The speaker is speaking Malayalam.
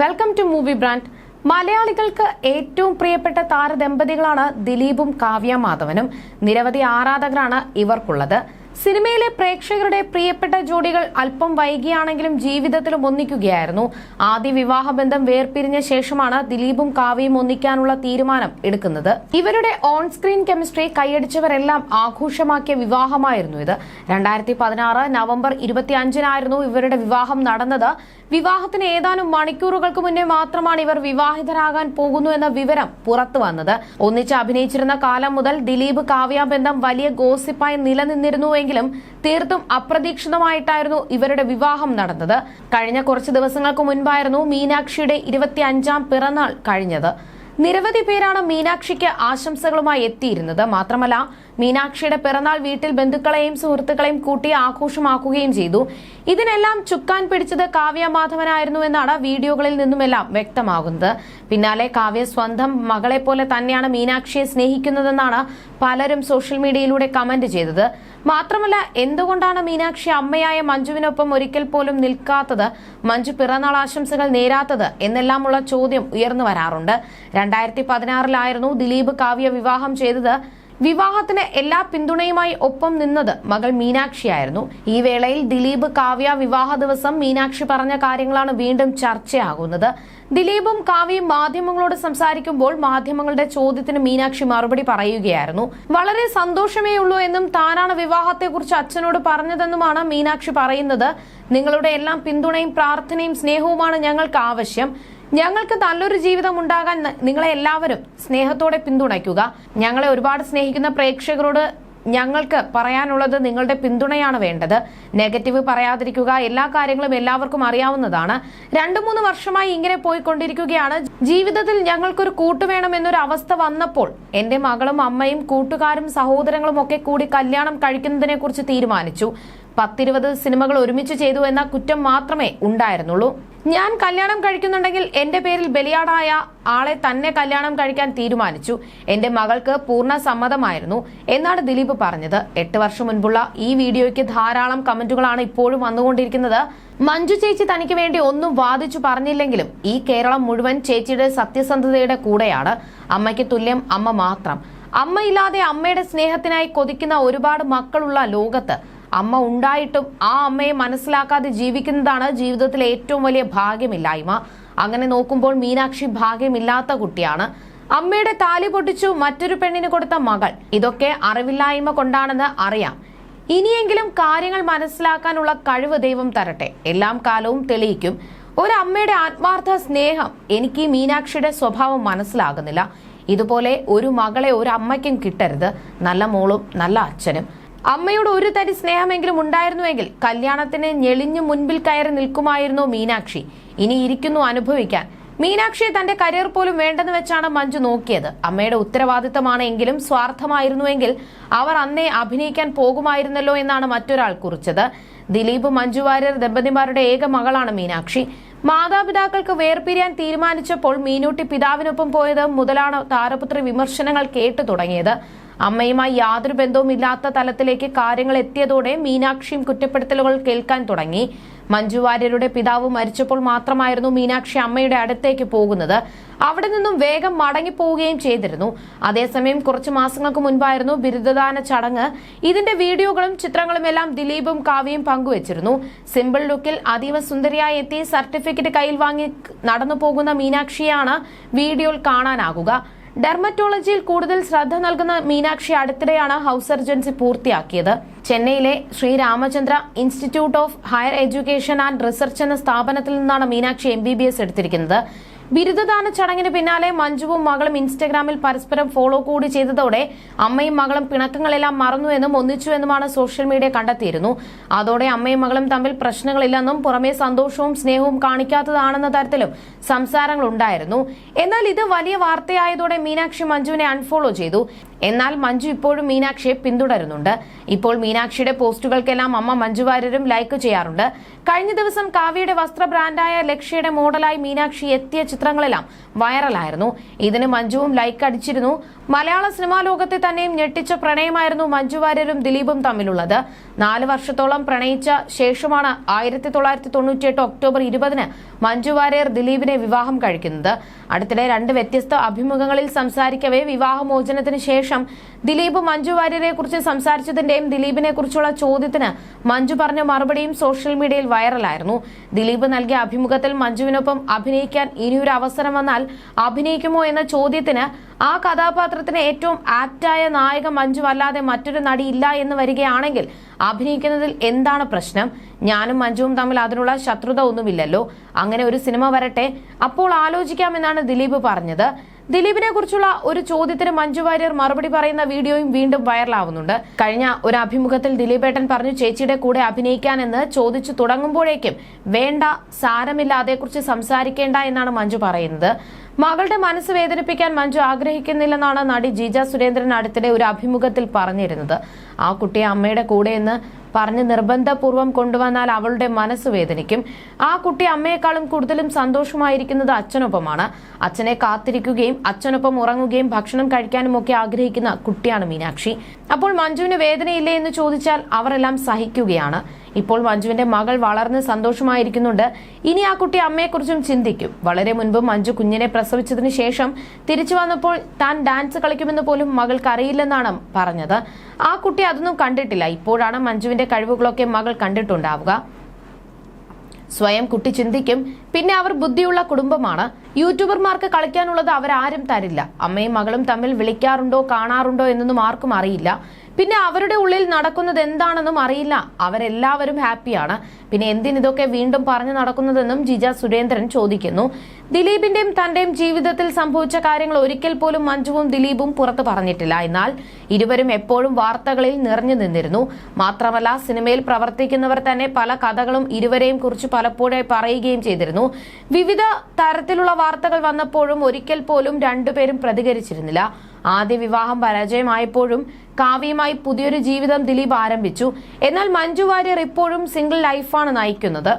വെൽക്കം ടു മൂവി ബ്രാൻഡ് മലയാളികൾക്ക് ഏറ്റവും പ്രിയപ്പെട്ട താരദമ്പതികളാണ് ദിലീപും കാവ്യ മാധവനും. നിരവധി ആരാധകരാണ് ഇവർക്കുള്ളത്. സിനിമയിലെ പ്രേക്ഷകരുടെ പ്രിയപ്പെട്ട ജോഡികൾ അല്പം വൈകിയാണെങ്കിലും ജീവിതത്തിലും ഒന്നിക്കുകയായിരുന്നു. ആദ്യ വിവാഹബന്ധം വേർപിരിഞ്ഞ ശേഷമാണ് ദിലീപും കാവ്യയും ഒന്നിക്കാനുള്ള തീരുമാനം എടുക്കുന്നത്. ഇവരുടെ ഓൺ സ്ക്രീൻ കെമിസ്ട്രി കൈയടിച്ചവരെല്ലാം ആഘോഷമാക്കിയ വിവാഹമായിരുന്നു ഇത്. രണ്ടായിരത്തി പതിനാറ് നവംബർ ഇരുപത്തി അഞ്ചിനായിരുന്നു ഇവരുടെ വിവാഹം നടന്നത്. വിവാഹത്തിന് ഏതാനും മണിക്കൂറുകൾക്ക് മുന്നേ മാത്രമാണ് ഇവർ വിവാഹിതരാകാൻ പോകുന്നു എന്ന വിവരം പുറത്തു വന്നത്. ഒന്നിച്ച് അഭിനയിച്ചിരുന്ന കാലം മുതൽ ദിലീപ് കാവ്യ ബന്ധം വലിയ ഗോസിപ്പായി നിലനിന്നിരുന്നുവെങ്കിലും തീർത്തും അപ്രതീക്ഷിതമായിട്ടായിരുന്നു ഇവരുടെ വിവാഹം നടന്നത്. കഴിഞ്ഞ കുറച്ച് ദിവസങ്ങൾക്ക് മുൻപായിരുന്നു മീനാക്ഷിയുടെ ഇരുപത്തി അഞ്ചാം പിറന്നാൾ കഴിഞ്ഞത്. നിരവധി പേരാണ് മീനാക്ഷിക്ക് ആശംസകളുമായി എത്തിയിരുന്നത്. മാത്രമല്ല മീനാക്ഷിയുടെ പിറന്നാൾ വീട്ടിൽ ബന്ധുക്കളെയും സുഹൃത്തുക്കളെയും കൂട്ടി ആഘോഷമാക്കുകയും ചെയ്തു. ഇതിനെല്ലാം ചുക്കാൻ പിടിച്ചത് കാവ്യ മാധവനായിരുന്നു എന്നാണ് വീഡിയോകളിൽ നിന്നുമെല്ലാം വ്യക്തമാകുന്നത്. പിന്നാലെ കാവ്യ സ്വന്തം മകളെ പോലെ തന്നെയാണ് മീനാക്ഷിയെ സ്നേഹിക്കുന്നതെന്നാണ് പലരും സോഷ്യൽ മീഡിയയിലൂടെ കമന്റ് ചെയ്തത്. മാത്രമല്ല എന്തുകൊണ്ടാണ് മീനാക്ഷി അമ്മയായ മഞ്ജുവിനൊപ്പം ഒരിക്കൽ പോലും നിൽക്കാത്തത്? മഞ്ജു പിറന്നാൾ ആശംസകൾ നേരാത്തത് എന്നെല്ലാമുള്ള ചോദ്യം ഉയർന്നു വരാറുണ്ട്. രണ്ടായിരത്തി പതിനാറിലായിരുന്നു ദിലീപ് കാവ്യ വിവാഹം ചെയ്തത്. വിവാഹത്തിന് എല്ലാ പിന്തുണയുമായി ഒപ്പം നിന്നത് മകൾ മീനാക്ഷിയായിരുന്നു. ഈ വേളയിൽ ദിലീപ് കാവ്യ വിവാഹ ദിവസം മീനാക്ഷി പറഞ്ഞ കാര്യങ്ങളാണ് വീണ്ടും ചർച്ചയാകുന്നത്. ദിലീപും കാവ്യയും മാധ്യമങ്ങളോട് സംസാരിക്കുമ്പോൾ മാധ്യമങ്ങളുടെ ചോദ്യത്തിന് മീനാക്ഷി മറുപടി പറയുകയായിരുന്നു. വളരെ സന്തോഷമേ ഉള്ളൂ എന്നും താനാണ് വിവാഹത്തെക്കുറിച്ച് അച്ഛനോട് പറഞ്ഞതെന്നുമാണ് മീനാക്ഷി പറയുന്നത്. നിങ്ങളുടെ എല്ലാം പിന്തുണയും പ്രാർത്ഥനയും സ്നേഹവുമാണ് ഞങ്ങൾക്ക് ആവശ്യം. ഞങ്ങൾക്ക് നല്ലൊരു ജീവിതം ഉണ്ടാകാൻ നിങ്ങളെ എല്ലാവരും സ്നേഹത്തോടെ പിന്തുണയ്ക്കുക. ഞങ്ങളെ ഒരുപാട് സ്നേഹിക്കുന്ന പ്രേക്ഷകരോട് ഞങ്ങൾക്ക് പറയാനുള്ളത് നിങ്ങളുടെ പിന്തുണയാണ് വേണ്ടത്. നെഗറ്റീവ് പറയാതിരിക്കുക എല്ലാ കാര്യങ്ങളും എല്ലാവർക്കും അറിയാവുന്നതാണ്. രണ്ടു മൂന്ന് വർഷമായി ഇങ്ങനെ പോയിക്കൊണ്ടിരിക്കുകയാണ്. ജീവിതത്തിൽ ഞങ്ങൾക്കൊരു കൂട്ടുവേണം എന്നൊരു അവസ്ഥ വന്നപ്പോൾ എന്റെ മകളും അമ്മയും കൂട്ടുകാരും സഹോദരങ്ങളും ഒക്കെ കൂടി കല്യാണം കഴിക്കുന്നതിനെ കുറിച്ച് തീരുമാനിച്ചു. പത്തിരുപത് സിനിമകൾ ഒരുമിച്ച് ചെയ്തു എന്ന കുറ്റം മാത്രമേ ഉണ്ടായിരുന്നുള്ളൂ. ഞാൻ കല്യാണം കഴിക്കുന്നുണ്ടെങ്കിൽ എന്റെ പേരിൽ ബലിയാടായ ആളെ തന്നെ കല്യാണം കഴിക്കാൻ തീരുമാനിച്ചു. എന്റെ മകൾക്ക് പൂർണ സമ്മതമായിരുന്നു എന്നാണ് ദിലീപ് പറഞ്ഞത്. എട്ട് വർഷം മുൻപുള്ള ഈ വീഡിയോയ്ക്ക് ധാരാളം കമന്റുകളാണ് ഇപ്പോഴും വന്നുകൊണ്ടിരിക്കുന്നത്. മഞ്ജു ചേച്ചി തനിക്ക് വേണ്ടി ഒന്നും വാദിച്ചു പറഞ്ഞില്ലെങ്കിലും ഈ കേരളം മുഴുവൻ ചേച്ചിയുടെ സത്യസന്ധതയുടെ കൂടെയാണ്. അമ്മയ്ക്ക് തുല്യം അമ്മ മാത്രം. അമ്മയില്ലാതെ അമ്മയുടെ സ്നേഹത്തിനായി കൊതിക്കുന്ന ഒരുപാട് മക്കളുള്ള ലോകത്ത് അമ്മ ഉണ്ടായിട്ടും ആ അമ്മയെ മനസ്സിലാക്കാതെ ജീവിക്കുന്നതാണ് ജീവിതത്തിലെ ഏറ്റവും വലിയ ഭാഗ്യമില്ലായ്മ. അങ്ങനെ നോക്കുമ്പോൾ മീനാക്ഷി ഭാഗ്യമില്ലാത്ത കുട്ടിയാണ്. അമ്മയുടെ താലി പൊട്ടിച്ചു മറ്റൊരു പെണ്ണിന് കൊടുത്ത മകൾ. ഇതൊക്കെ അറിവില്ലായ്മ കൊണ്ടാണെന്ന് അറിയാം. ഇനിയെങ്കിലും കാര്യങ്ങൾ മനസ്സിലാക്കാനുള്ള കഴിവ് ദൈവം തരട്ടെ. എല്ലാം കാലവും തെളിയിക്കും. ഒരമ്മയുടെ ആത്മാർത്ഥ സ്നേഹം എനിക്ക് മീനാക്ഷിയുടെ സ്വഭാവം മനസ്സിലാകുന്നില്ല. ഇതുപോലെ ഒരു മകളെ ഒരു അമ്മയ്ക്കും കിട്ടരുത്. നല്ല മോളും നല്ല അച്ഛനും. അമ്മയോട് ഒരു തരി സ്നേഹമെങ്കിലും ഉണ്ടായിരുന്നുവെങ്കിൽ കല്യാണത്തിന് ഞെളിഞ്ഞു മുൻപിൽ കയറി നിൽക്കുമായിരുന്നു മീനാക്ഷി. ഇനി ഇരിക്കുന്നു അനുഭവിക്കാൻ. മീനാക്ഷിയെ തന്റെ കരിയർ പോലും വേണ്ടെന്ന് വെച്ചാണ് മഞ്ജു നോക്കിയത്. അമ്മയുടെ ഉത്തരവാദിത്തമാണ് എങ്കിലും സ്വാർത്ഥമായിരുന്നുവെങ്കിൽ അവർ അന്നേ അഭിനയിക്കാൻ പോകുമായിരുന്നല്ലോ എന്നാണ് മറ്റൊരാൾ കുറിച്ചത്. ദിലീപ് മഞ്ജു വാര്യർ ദമ്പതിമാരുടെ ഏക മകളാണ് മീനാക്ഷി. മാതാപിതാക്കൾക്ക് വേർപിരിയാൻ തീരുമാനിച്ചപ്പോൾ മീനൂട്ടി പിതാവിനൊപ്പം പോയത് മുതലാണ് താരപുത്രി വിമർശനങ്ങൾ കേട്ടു തുടങ്ങിയത്. അമ്മയുമായി യാതൊരു ബന്ധവുമില്ലാത്ത തലത്തിലേക്ക് കാര്യങ്ങൾ എത്തിയതോടെ മീനാക്ഷിയും കുറ്റപ്പെടുത്തലുകൾ കേൾക്കാൻ തുടങ്ങി. മഞ്ജു വാര്യരുടെ പിതാവ് മരിച്ചപ്പോൾ മാത്രമായിരുന്നു മീനാക്ഷി അമ്മയുടെ അടുത്തേക്ക് പോകുന്നത്. അവിടെ നിന്നും വേഗം മടങ്ങിപ്പോവുകയും ചെയ്തിരുന്നു. അതേസമയം കുറച്ചു മാസങ്ങൾക്ക് മുൻപായിരുന്നു ബിരുദദാന ചടങ്ങ്. ഇതിന്റെ വീഡിയോകളും ചിത്രങ്ങളും എല്ലാം ദിലീപും കാവ്യയും പങ്കുവച്ചിരുന്നു. സിമ്പിൾ ലുക്കിൽ അതീവ സുന്ദരിയായി എത്തി സർട്ടിഫിക്കറ്റ് കയ്യിൽ വാങ്ങി നടന്നു പോകുന്ന മീനാക്ഷിയാണ് വീഡിയോയിൽ കാണാനാകുക. ഡെർമറ്റോളജിയിൽ കൂടുതൽ ശ്രദ്ധ നൽകുന്ന മീനാക്ഷി അടുത്തിടെയാണ് ഹൗസ് സർജൻസി പൂർത്തിയാക്കിയത്. ചെന്നൈയിലെ Sri Ramachandra institute of higher education and research എന്ന സ്ഥാപനത്തിൽ നിന്നാണ് മീനാക്ഷി എം എടുത്തിരിക്കുന്നത്. ബിരുദദാന ചടങ്ങിന് പിന്നാലെ മഞ്ജുവും മകളും ഇൻസ്റ്റഗ്രാമിൽ പരസ്പരം ഫോളോ കൂടി ചെയ്തതോടെ അമ്മയും മകളും പിണക്കങ്ങളെല്ലാം മറന്നു മറന്നുവെന്നും ഒന്നിച്ചുവെന്നുമാണ് സോഷ്യൽ മീഡിയ കണ്ടെത്തിയിരുന്നു. അതോടെ അമ്മയും മകളും തമ്മിൽ പ്രശ്നങ്ങളില്ലെന്നും പുറമേ സന്തോഷവും സ്നേഹവും കാണിക്കാത്തതാണെന്ന തരത്തിലും സംസാരങ്ങൾ ഉണ്ടായിരുന്നു എന്നാൽ ഇത് വലിയ വാർത്തയായതോടെ മീനാക്ഷി മഞ്ജുവിനെ അൺഫോളോ ചെയ്തു. എന്നാൽ മഞ്ജു ഇപ്പോഴും മീനാക്ഷിയെ പിന്തുടരുന്നുണ്ട്. ഇപ്പോൾ മീനാക്ഷിയുടെ പോസ്റ്റുകൾക്കെല്ലാം അമ്മ മഞ്ജു വാര്യരും ലൈക്ക് ചെയ്യാറുണ്ട്. കഴിഞ്ഞ ദിവസം കാവ്യയുടെ വസ്ത്ര ബ്രാൻഡായ ലക്ഷ്യയുടെ മോഡലായി മീനാക്ഷി എത്തിയ ചിത്രങ്ങളെല്ലാം വൈറലായിരുന്നു. ഇതിന് മഞ്ജുവും ലൈക്ക് അടിച്ചിരുന്നു. മലയാള സിനിമാ ലോകത്തെ തന്നെയും ഞെട്ടിച്ച പ്രണയമായിരുന്നു മഞ്ജു വാര്യരും ദിലീപും തമ്മിലുള്ളത്. നാല് വർഷത്തോളം പ്രണയിച്ച ശേഷമാണ് ആയിരത്തി തൊള്ളായിരത്തി തൊണ്ണൂറ്റിയെട്ട് ഒക്ടോബർ ഇരുപതിന് മഞ്ജു വാര്യർ ദിലീപിനെ വിവാഹം കഴിക്കുന്നത്. അടുത്തിടെ രണ്ട് വ്യത്യസ്ത അഭിമുഖങ്ങളിൽ സംസാരിക്കവേ വിവാഹമോചനത്തിന് ശേഷം ദിലീപ് മഞ്ജു വാര്യരെ കുറിച്ച് സംസാരിച്ചതിന്റെയും ദിലീപിനെ കുറിച്ചുള്ള ചോദ്യത്തിന് മഞ്ജു പറഞ്ഞ മറുപടിയും സോഷ്യൽ മീഡിയയിൽ വൈറലായിരുന്നു. ദിലീപ് നൽകിയ അഭിമുഖത്തിൽ മഞ്ജുവിനൊപ്പം അഭിനയിക്കാൻ ഇനിയൊരു അവസരം വന്നാൽ അഭിനയിക്കുമോ എന്ന ചോദ്യത്തിന് ആ കഥാപാത്രത്തിന് ഏറ്റവും ആപ്റ്റായ നായക മഞ്ജു അല്ലാതെ മറ്റൊരു നടി ഇല്ല എന്ന് വരികയാണെങ്കിൽ അഭിനയിക്കുന്നതിൽ എന്താണ് പ്രശ്നം? ഞാനും മഞ്ജുവും തമ്മിൽ അതിനുള്ള ശത്രുത ഒന്നുമില്ലല്ലോ. അങ്ങനെ ഒരു സിനിമ വരട്ടെ. അപ്പോൾ ആലോചിക്കാമെന്നാണ് ദിലീപ് പറഞ്ഞത്. ദിലീപിനെ കുറിച്ചുള്ള ഒരു ചോദ്യത്തിന് മഞ്ജു വാര്യർ മറുപടി പറയുന്ന വീഡിയോയും വീണ്ടും വൈറലാവുന്നുണ്ട്. കഴിഞ്ഞ ഒരു അഭിമുഖത്തിൽ ദിലീപേട്ടൻ പറഞ്ഞു ചേച്ചിയുടെ കൂടെ അഭിനയിക്കാനെന്ന് ചോദിച്ചു തുടങ്ങുമ്പോഴേക്കും വേണ്ട സാരമില്ല അതേക്കുറിച്ച് സംസാരിക്കേണ്ട എന്നാണ് മഞ്ജു പറയുന്നത്. മകളുടെ മനസ്സ് വേദനിപ്പിക്കാൻ മഞ്ജു ആഗ്രഹിക്കുന്നില്ലെന്നാണ് നടി ജീജ സുരേന്ദ്രൻ അടുത്തിടെ ഒരു അഭിമുഖത്തിൽ പറഞ്ഞിരുന്നത്. ആ കുട്ടിയെ അമ്മയുടെ കൂടെയെന്ന് പറഞ്ഞ് നിർബന്ധപൂർവം കൊണ്ടുവന്നാൽ അവളുടെ മനസ്സ് വേദനിക്കും. ആ കുട്ടി അമ്മയെക്കാളും കൂടുതലും സന്തോഷമായിരിക്കുന്നത് അച്ഛനൊപ്പമാണ്. അച്ഛനെ കാത്തിരിക്കുകയും അച്ഛനൊപ്പം ഉറങ്ങുകയും ഭക്ഷണം കഴിക്കാനും ഒക്കെ ആഗ്രഹിക്കുന്ന കുട്ടിയാണ് മീനാക്ഷി. അപ്പോൾ മഞ്ജുവിന് വേദനയില്ലേ എന്ന് ചോദിച്ചാൽ അവരെല്ലാം സഹിക്കുകയാണ്. ഇപ്പോൾ മഞ്ജുവിന്റെ മകൾ വളർന്ന് സന്തോഷമായിരിക്കുന്നുണ്ട്. ഇനി ആ കുട്ടി അമ്മയെക്കുറിച്ചും ചിന്തിക്കും. വളരെ മുൻപ് മഞ്ജു കുഞ്ഞിനെ പ്രസവിച്ചതിന് ശേഷം തിരിച്ചു വന്നപ്പോൾ താൻ ഡാൻസ് കളിക്കുമെന്ന് പോലും മകൾക്ക് അറിയില്ലെന്നാണ് പറഞ്ഞത്. ആ കുട്ടി അതൊന്നും കണ്ടിട്ടില്ല. ഇപ്പോഴാണ് മഞ്ജുവിന്റെ കഴിവുകളൊക്കെ മകൾ കണ്ടിട്ടുണ്ടാവുക. സ്വയം കുട്ടി ചിന്തിക്കും പിന്നെ അവർ ബുദ്ധിയുള്ള കുടുംബമാണ്. യൂട്യൂബർമാർക്ക് കളിക്കാനുള്ളത് അവരാരും തരില്ല. അമ്മയും മകളും തമ്മിൽ വിളിക്കാറുണ്ടോ കാണാറുണ്ടോ എന്നൊന്നും ആർക്കും അറിയില്ല. പിന്നെ അവരുടെ ഉള്ളിൽ നടക്കുന്നത് എന്താണെന്നും അറിയില്ല. അവരെല്ലാവരും ഹാപ്പിയാണ്. പിന്നെ എന്തിനിതൊക്കെ വീണ്ടും പറഞ്ഞു നടക്കുന്നതെന്നും ജിജ സുരേന്ദ്രൻ ചോദിക്കുന്നു. ദിലീപിന്റെയും തന്റെയും ജീവിതത്തിൽ സംഭവിച്ച കാര്യങ്ങൾ ഒരിക്കൽ പോലും മഞ്ജുവും ദിലീപും പുറത്തു പറഞ്ഞിട്ടില്ല. എന്നാൽ ഇരുവരും എപ്പോഴും വാർത്തകളിൽ നിറഞ്ഞു നിന്നിരുന്നു. മാത്രമല്ല സിനിമയിൽ പ്രവർത്തിക്കുന്നവർ തന്നെ പല കഥകളും ഇരുവരെയും കുറിച്ച് പലപ്പോഴായി പറയുകയും ചെയ്തിരുന്നു. വിവിധ തരത്തിലുള്ള വാർത്തകൾ വന്നപ്പോഴും ഒരിക്കൽ പോലും രണ്ടുപേരും പ്രതികരിച്ചിരുന്നില്ല. ആദ്യ വിവാഹം പരാജയമായപ്പോഴും കാവ്യയുമായി പുതിയൊരു ജീവിതം ദിലീപ് ആരംഭിച്ചു. എന്നാൽ മഞ്ജു വാര്യർ ഇപ്പോഴും സിംഗിൾ ലൈഫാണ് നയിക്കുന്നത്.